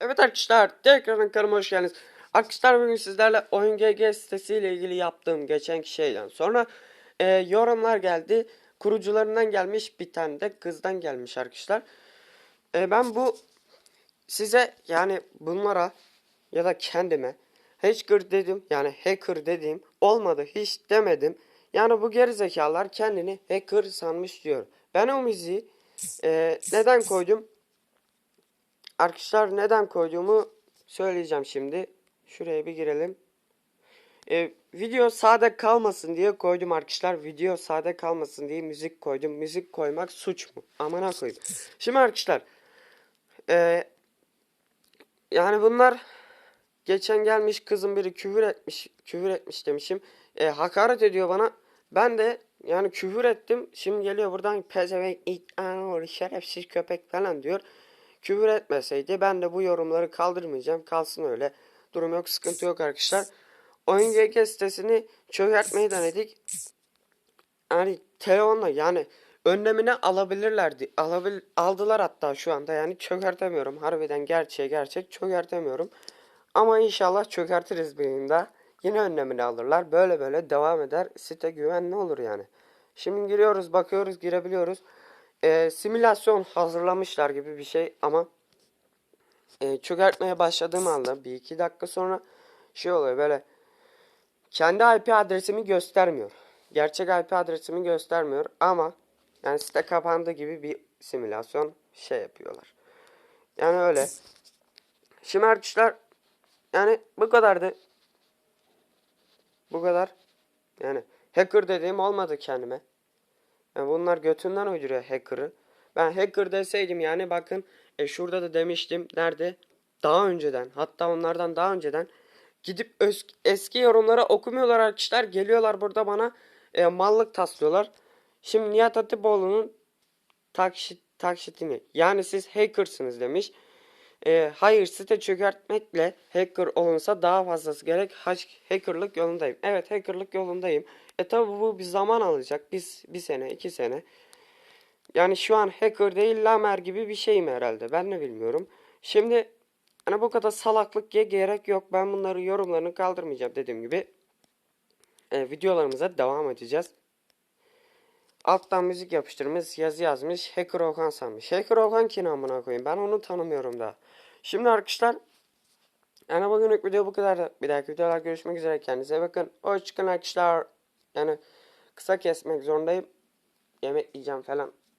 Evet arkadaşlar tekrar kanalıma hoş geldiniz. Arkadaşlar bugün sizlerle Oyun GG sitesiyle ilgili yaptığım geçen şeyden sonra e, yorumlar geldi. Kurucularından gelmiş bir tane de kızdan gelmiş arkadaşlar. E, ben bu size yani bunlara ya da kendime hacker dedim yani hacker dediğim olmadı hiç demedim. Yani bu gerizekalılar kendini hacker sanmış diyor. Ben o müziği e, neden koydum? Arkadaşlar neden koyduğumu söyleyeceğim şimdi. Şuraya bir girelim. Ee, video sade kalmasın diye koydum arkadaşlar. Video sade kalmasın diye müzik koydum. Müzik koymak suç mu? Amına koyayım. Şimdi arkadaşlar. ee, yani bunlar geçen gelmiş kızın biri küfür etmiş. Küfür etmiş demişim. Ee, hakaret ediyor bana. Ben de yani küfür ettim. Şimdi geliyor buradan pezevenk it anor şerefsiz köpek falan diyor. Küfür etmeseydi ben de bu yorumları kaldırmayacağım. Kalsın öyle. Durum yok, sıkıntı yok arkadaşlar. Oyun GG sitesini çökertmeyi denedik. Yani telefonla yani önlemini alabilirlerdi. Alabil, aldılar hatta şu anda yani çökertemiyorum. Harbiden gerçeğe gerçek çökertemiyorum. Ama inşallah çökertiriz bir yayında. Yine önlemini alırlar. Böyle böyle devam eder. Site güvenli olur yani. Şimdi giriyoruz, bakıyoruz, girebiliyoruz. Ee, simülasyon hazırlamışlar gibi bir şey ama e, çökertmeye başladığım anda bir iki dakika sonra şey oluyor böyle kendi IP adresimi göstermiyor. Gerçek IP adresimi göstermiyor ama yani site kapandı gibi bir simülasyon şey yapıyorlar. Yani öyle. Şimdi arkadaşlar yani bu kadardı. Bu kadar. Yani hacker dediğim olmadı kendime. Yani bunlar götünden uyduruyor hacker'ı. Ben hacker deseydim yani bakın e, şurada da demiştim. Nerede? Daha önceden hatta onlardan daha önceden gidip eski yorumlara okumuyorlar arkadaşlar. Geliyorlar burada bana e, mallık taslıyorlar. Şimdi Nihat Hatipoğlu'nun takşit, takşitini yani siz hackersınız demiş. E, hayır site çökertmekle hacker olunsa daha fazlası gerek. Hackerlık yolundayım. Evet hackerlık yolundayım. E tabi bu bir zaman alacak. Biz bir sene, iki sene. Yani şu an hacker değil lamer gibi bir şeyim herhalde. Ben de bilmiyorum. Şimdi hani bu kadar salaklık gerek yok. Ben bunları yorumlarını kaldırmayacağım dediğim gibi. E, videolarımıza devam edeceğiz. Alttan müzik yapıştırmış, yazı yazmış. Hacker Okan sanmış. Hacker Okan kim amına koyayım? Ben onu tanımıyorum da. Şimdi arkadaşlar yani bugünlük video bu kadar. Bir dahaki videolar görüşmek üzere. Kendinize bakın. Hoşçakalın arkadaşlar. Yani kısa kesmek zorundayım. Yemek yiyeceğim falan.